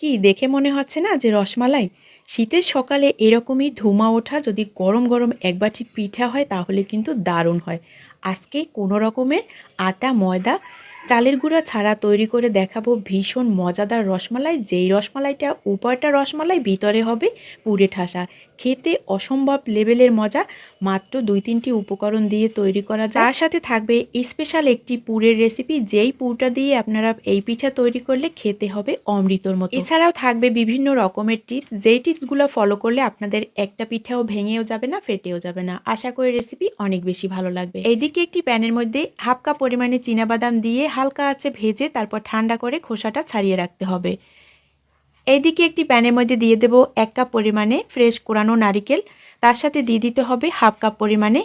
কি দেখে মনে হচ্ছে না যে রসমালাই? শীতের সকালে এরকমই ধুমা ওঠা যদি গরম গরম এক বাটি পিঠা হয় তাহলে কিন্তু দারুণ হয়। আজকে কোনো রকমের আটা, ময়দা, চালের গুঁড়া ছাড়া তৈরি করে দেখাবো ভীষণ মজাদার রসমালাই। যেই রসমালাইটা, উপরটা রসমালাই, ভিতরে হবে পুরে ঠাসা। খেতে অসম্ভব লেভেলের মজা মাত্র দুই তিনটি উপকরণ দিয়ে তৈরি করা যায়। তার সাথে থাকবে স্পেশাল একটি পুরের রেসিপি যেই পুরটা দিয়ে আপনারা এই পিঠা তৈরি করলে খেতে হবে অমৃতর মতো। এছাড়াও থাকবে বিভিন্ন রকমের টিপস যেই টিপসগুলো ফলো করলে আপনাদের একটা পিঠাও ভেঙেও যাবে না, ফেটেও যাবে না। আশা করি রেসিপি অনেক বেশি ভালো লাগবে। এইদিকে একটি প্যানের মধ্যে হাফ কাপ পরিমাণে বাদাম দিয়ে হালকা আছে ভেজে তারপর ঠান্ডা করে খোসাটা ছাড়িয়ে রাখতে হবে। এইদিকে একটি প্যানের মধ্যে দিয়ে দেব এক কাপ পরিমাণে ফ্রেশ কোরানো নারিকেল। তার সাথে দিয়ে দিতে হবে হাফ কাপ পরিমাণে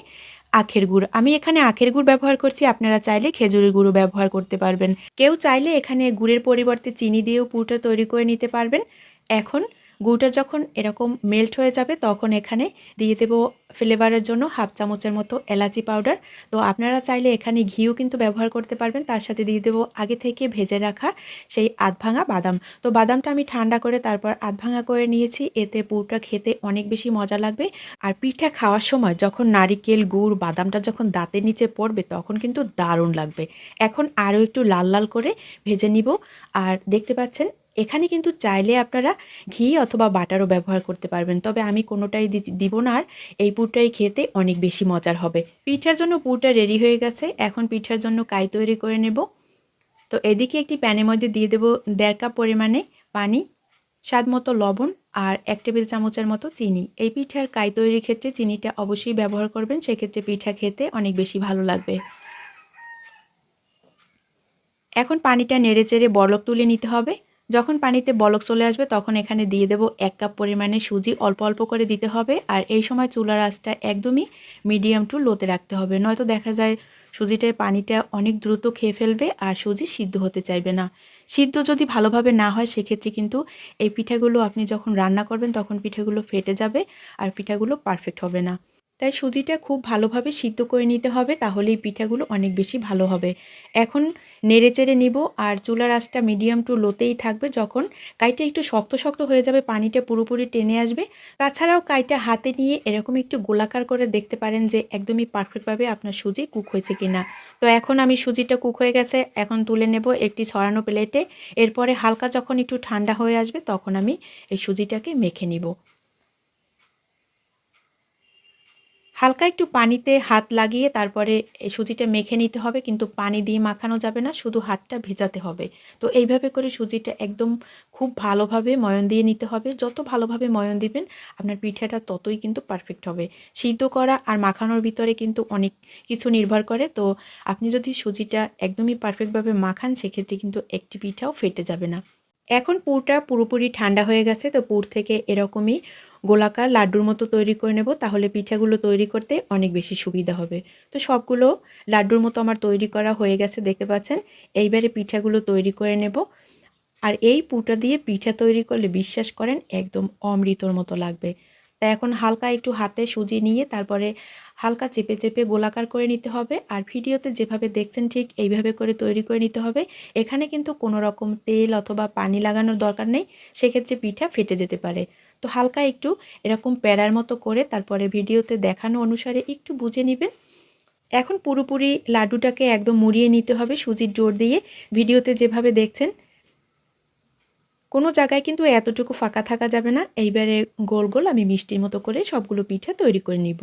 আখের গুড়। আমি এখানে আখের গুড় ব্যবহার করছি, আপনারা চাইলে খেজুরের গুঁড়ো ব্যবহার করতে পারবেন। কেউ চাইলে এখানে গুড়ের পরিবর্তে চিনি দিয়েও পুরটা তৈরি করে নিতে পারবেন। এখন গুড়টা যখন এরকম মেল্ট হয়ে যাবে, তখন এখানে দিয়ে দেবো ফ্লেভারের জন্য হাফ চামচের মতো এলাচি পাউডার। তো আপনারা চাইলে এখানে ঘিও কিন্তু ব্যবহার করতে পারবেন। তার সাথে দিয়ে দেবো আগে থেকে ভেজে রাখা সেই আধ ভাঙা বাদাম। তো বাদামটা আমি ঠান্ডা করে তারপর আধ ভাঙা করে নিয়েছি। এতে পুরটা খেতে অনেক বেশি মজা লাগবে। আর পিঠা খাওয়ার সময় যখন নারিকেল, গুড়, বাদামটা যখন দাঁতের নিচে পড়বে তখন কিন্তু দারুণ লাগবে। এখন আরও একটু লাল লাল করে ভেজে নিব। আর দেখতে পাচ্ছেন, এখানে কিন্তু চাইলে আপনারা ঘি অথবা বাটারও ব্যবহার করতে পারবেন। তবে আমি কোনোটাই দিব না। আর এই পুরটাই খেতে অনেক বেশি মজার হবে। পিঠার জন্য পুরটা রেডি হয়ে গেছে। এখন পিঠার জন্য কাই তৈরি করে নেব। তো এদিকে একটি প্যানের মধ্যে দিয়ে দেব দেড় কাপ পরিমাণে পানি, স্বাদ মতো লবণ আর এক টেবিল চামচের মতো চিনি। এই পিঠার কাই তৈরির ক্ষেত্রে চিনিটা অবশ্যই ব্যবহার করবেন। সেক্ষেত্রে পিঠা খেতে অনেক বেশি ভালো লাগবে। এখন পানিটা নেড়ে চেড়ে বলক তুলে নিতে হবে। যখন পানিতে বলক চলে আসবে, তখন এখানে দিয়ে দেব এক কাপ পরিমাণে সুজি। অল্প অল্প করে দিতে হবে। আর এই সময় চুলার আঁচটা একদমই মিডিয়াম টু লোতে রাখতে হবে। নয়তো দেখা যায় সুজিটায় পানিটা অনেক দ্রুত খেয়ে ফেলবে আর সুজি সিদ্ধ হতে চাইবে না। সিদ্ধ যদি ভালোভাবে না হয়, সেক্ষেত্রে কিন্তু এই পিঠাগুলো আপনি যখন রান্না করবেন, তখন পিঠাগুলো ফেটে যাবে আর পিঠাগুলো পারফেক্ট হবে না। তাই সুজিটা খুব ভালোভাবে সিদ্ধ করে নিতে হবে, তাহলেই পিঠাগুলো অনেক বেশি ভালো হবে। এখন নেড়ে চেড়ে নিব, আর চুলার আঁচটা মিডিয়াম টু লোতেই থাকবে, যখন কাইটা একটু শক্ত শক্ত হয়ে যাবে, পানিটা পুরোপুরি টেনে আসবে। তাছাড়াও কাইটা হাতে নিয়ে এরকম একটু গোলাকার করে দেখতে পারেন যে একদমই পারফেক্টভাবে আপনার সুজি কুক হয়েছে কিনা। তো এখন আমি সুজিটা কুক হয়ে গেছে, এখন তুলে নেব একটি ছড়ানো প্লেটে এরপরে হালকা যখন একটু ঠান্ডা হয়ে আসবে, তখন আমি এই সুজিটাকে মেখে নিব। হালকা একটু পানিতে হাত লাগিয়ে তারপরে সুজিটা মেখে নিতে হবে, কিন্তু পানি দিয়ে মাখানো যাবে না, শুধু হাতটা ভেজাতে হবে। তো এইভাবে করে সুজিটা একদম খুব ভালোভাবে ময়ন দিয়ে নিতে হবে। যত ভালোভাবে ময়ন দিবেন, আপনার পিঠাটা ততই কিন্তু পারফেক্ট হবে। সিদ্ধ করা আর মাখানোর ভিতরে কিন্তু অনেক কিছু নির্ভর করে। তো আপনি যদি সুজিটা একদমই পারফেক্টভাবে মাখান, সেক্ষেত্রে কিন্তু একটি পিঠাও ফেটে যাবে না। এখন পুরটা পুরোপুরি ঠান্ডা হয়ে গেছে, তো পুর থেকে এরকমই গোলাকার লাড্ডুর মতো তৈরি করে নেব, তাহলে পিঠাগুলো তৈরি করতে অনেক বেশি সুবিধা হবে। তো সবগুলো লাড্ডুর মতো আমার তৈরি করা হয়ে গেছে, দেখতে পাচ্ছেন? এইবারে পিঠাগুলো তৈরি করে নেব। আর এই পুরটা দিয়ে পিঠা তৈরি করলে বিশ্বাস করেন, একদম অমৃতর মতো লাগবে। তাই এখন হালকা একটু হাতে সুজি নিয়ে তারপরে হালকা চেপে চেপে গোলাকার করে নিতে হবে। আর ভিডিওতে যেভাবে দেখছেন ঠিক এইভাবে করে তৈরি করে নিতে হবে। এখানে কিন্তু কোনো রকম তেল অথবা পানি লাগানোর দরকার নেই। সেক্ষেত্রে পিঠা ফেটে যেতে পারে। তো হালকা একটু এরকম প্যারার মতো করে তারপরে ভিডিওতে দেখানো অনুসারে একটু বুঝে নেবেন। এখন পুরোপুরি লাড্ডুটাকে একদম মুড়িয়ে নিতে হবে সুজির জোর দিয়ে। ভিডিওতে যেভাবে দেখছেন কোনো জায়গায় কিন্তু এতটুকু ফাঁকা থাকা যাবে না। এইবারে গোল গোল আমি মিষ্টির মতো করে সবগুলো পিঠে তৈরি করে নিব।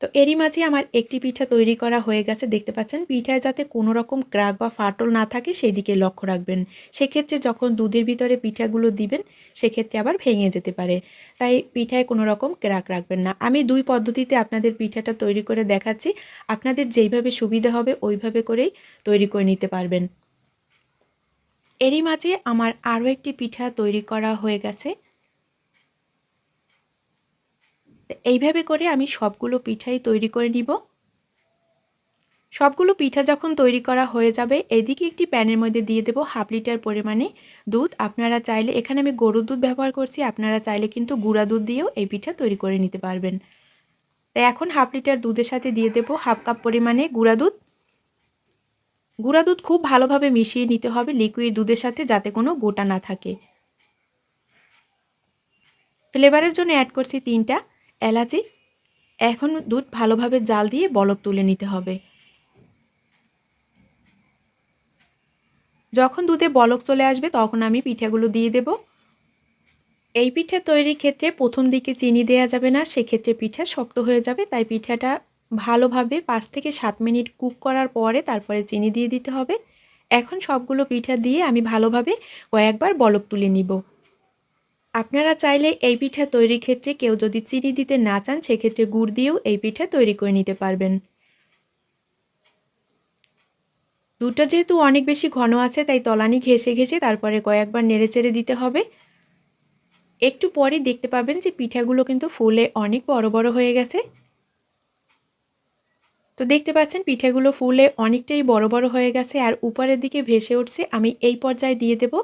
তো এরই মাঝে আমার একটি পিঠা তৈরি করা হয়ে গেছে। দেখতে পাচ্ছেন, পিঠায় যাতে কোনো রকম ক্রাক বা ফাটল না থাকে সেই দিকে লক্ষ্য রাখবেন। সেক্ষেত্রে যখন দুধের ভিতরে পিঠাগুলো দিবেন, সেক্ষেত্রে আবার ভেঙে যেতে পারে। তাই পিঠায় কোনো রকম ক্রাক রাখবেন না। আমি দুই পদ্ধতিতে আপনাদের পিঠাটা তৈরি করে দেখাচ্ছি। আপনাদের যেইভাবে সুবিধা হবে, ওইভাবে করেই তৈরি করে নিতে পারবেন। এরই মাঝে আমার আরও একটি পিঠা তৈরি করা হয়ে গেছে। এইভাবে করে আমি সবগুলো পিঠাই তৈরি করে নিব। সবগুলো পিঠা যখন তৈরি করা হয়ে যাবে, এদিকে একটি প্যানের মধ্যে দিয়ে দেবো হাফ লিটার পরিমাণে দুধ। আপনারা চাইলে, এখানে আমি গরুর দুধ ব্যবহার করছি, আপনারা চাইলে কিন্তু গুঁড়া দুধ দিয়েও এই পিঠা তৈরি করে নিতে পারবেন। তাই এখন হাফ লিটার দুধের সাথে দিয়ে দেবো হাফ কাপ পরিমাণে গুঁড়া দুধ। গুঁড়া দুধ খুব ভালোভাবে মিশিয়ে নিতে হবে লিকুইড দুধের সাথে যাতে কোনো গোটা না থাকে। ফ্লেভারের জন্য অ্যাড করছি তিনটা এলাচি। এখন দুধ ভালোভাবে জাল দিয়ে বলক তুলে নিতে হবে। যখন দুধে বলক চলে আসবে তখন আমি পিঠাগুলো দিয়ে দেব। এই পিঠা তৈরির ক্ষেত্রে প্রথম দিকে চিনি দেওয়া যাবে না, সেক্ষেত্রে পিঠা শক্ত হয়ে যাবে, তাই পিঠাটা ভালোভাবে পাঁচ থেকে সাত মিনিট কুক করার পরে তারপরে চিনি দিয়ে দিতে হবে। এখন সবগুলো পিঠা দিয়ে আমি ভালোভাবে কয়েকবার বলক তুলে নিব। আপনারা চাইলে এই পিঠা তৈরির ক্ষেত্রে কেউ যদি চিনি দিতে না চান, সেক্ষেত্রে গুড় দিয়েও এই পিঠা তৈরি করে নিতে পারবেন। দুধটা যেহেতু অনেক বেশি ঘন আছে, তাই তলানি ঘেসে ঘেসে তারপরে কয়েকবার নেড়ে চেড়ে দিতে হবে। একটু পরে দেখতে পাবেন যে পিঠাগুলো কিন্তু ফুলে অনেক বড় বড় হয়ে গেছে। তো দেখতে পাচ্ছেন, পিঠেগুলো ফুলে অনেকটাই বড় বড় হয়ে গেছে আর উপরের দিকে ভেসে উঠছে। আমি এই পর্যায়ে দিয়ে দেব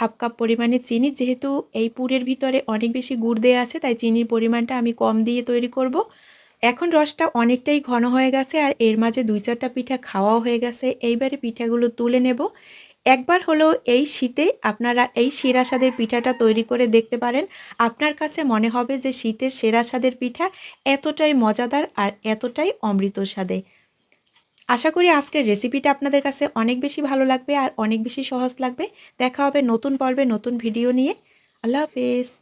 হাফ কাপ পরিমাণে চিনি। যেহেতু এই পুরের ভিতরে অনেক বেশি গুড় দেওয়া আছে, তাই চিনির পরিমাণটা আমি কম দিয়ে তৈরি করব। এখন রসটা অনেকটাই ঘন হয়ে গেছে আর এর মাঝে দুই চারটা পিঠা খাওয়াও হয়ে গেছে। এইবারে পিঠাগুলো তুলে নেব। একবার হলেও এই শীতে আপনারা এই সেরা স্বাদের পিঠাটা তৈরি করে দেখতে পারেন। আপনার কাছে মনে হবে যে শীতের সেরা স্বাদের পিঠা এতটাই মজাদার আর এতটাই অমৃত স্বাদে। আশা করি আজকের রেসিপিটা আপনাদের কাছে অনেক বেশি ভালো লাগবে আর অনেক বেশি সহজ লাগবে। দেখা হবে নতুন পর্বে নতুন ভিডিও নিয়ে। আল্লাহ হাফেজ।